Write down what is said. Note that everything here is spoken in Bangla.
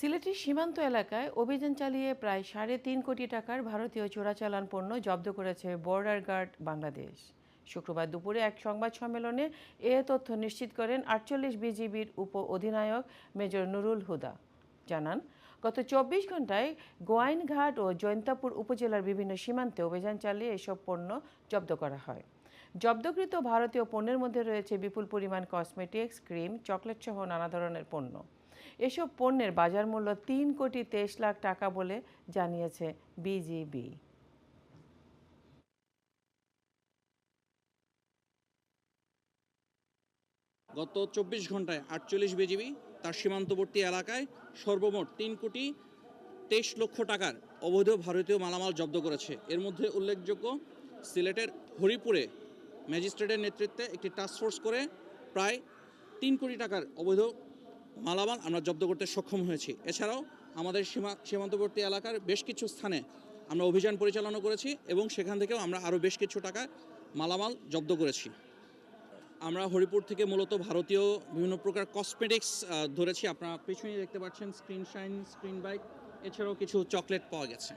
সিলেটের সীমান্ত এলাকায় অভিযান চালিয়ে প্রায় সাড়ে তিন কোটি টাকার ভারতীয় চোরাচালান পণ্য জব্দ করেছে বর্ডার গার্ড বাংলাদেশ। শুক্রবার দুপুরে এক সংবাদ সম্মেলনে এ তথ্য নিশ্চিত করেন আটচল্লিশ বিজিবির উপ অধিনায়ক মেজর নুরুল হুদা। জানান, গত চব্বিশ ঘন্টায় গোয়াইনঘাট ও জৈন্তাপুর উপজেলার বিভিন্ন সীমান্তে অভিযান চালিয়ে এসব পণ্য জব্দ করা হয়। জব্দকৃত ভারতীয় পণ্যের মধ্যে রয়েছে বিপুল পরিমাণ কসমেটিক্স, ক্রিম চকলেট সহ নানা ধরনের পণ্য। এসব পণ্যের বাজার মূল্য তিন কোটি তেইশ লাখ টাকা বলে জানিয়েছে বিজিবি। গত চব্বিশ ঘন্টায় আটচল্লিশ বিজিবি তার সীমান্তবর্তী এলাকায় সর্বমোট তিন কোটি তেইশ লক্ষ টাকার অবৈধ ভারতীয় মালামাল জব্দ করেছে। এর মধ্যে উল্লেখযোগ্য, সিলেটের হরিপুরে ম্যাজিস্ট্রেটের নেতৃত্বে একটি টাস্কফোর্স করে প্রায় তিন কোটি টাকার অবৈধ মালামাল আমরা জব্দ করতে সক্ষম হয়েছি। এছাড়াও আমাদের সীমা সীমান্তবর্তী এলাকার বেশ কিছু স্থানে আমরা অভিযান পরিচালনা করেছি এবং সেখান থেকেও আমরা আরও বেশ কিছু টাকা মালামাল জব্দ করেছি। আমরা হরিপুর থেকে মূলত ভারতীয় বিভিন্ন প্রকার কসমেটিক্স ধরেছি। আপনারা পেছনে দেখতে পাচ্ছেন স্ক্রিন শাইন স্ক্রিন বাইক এছাড়াও কিছু চকলেট পাওয়া গেছে।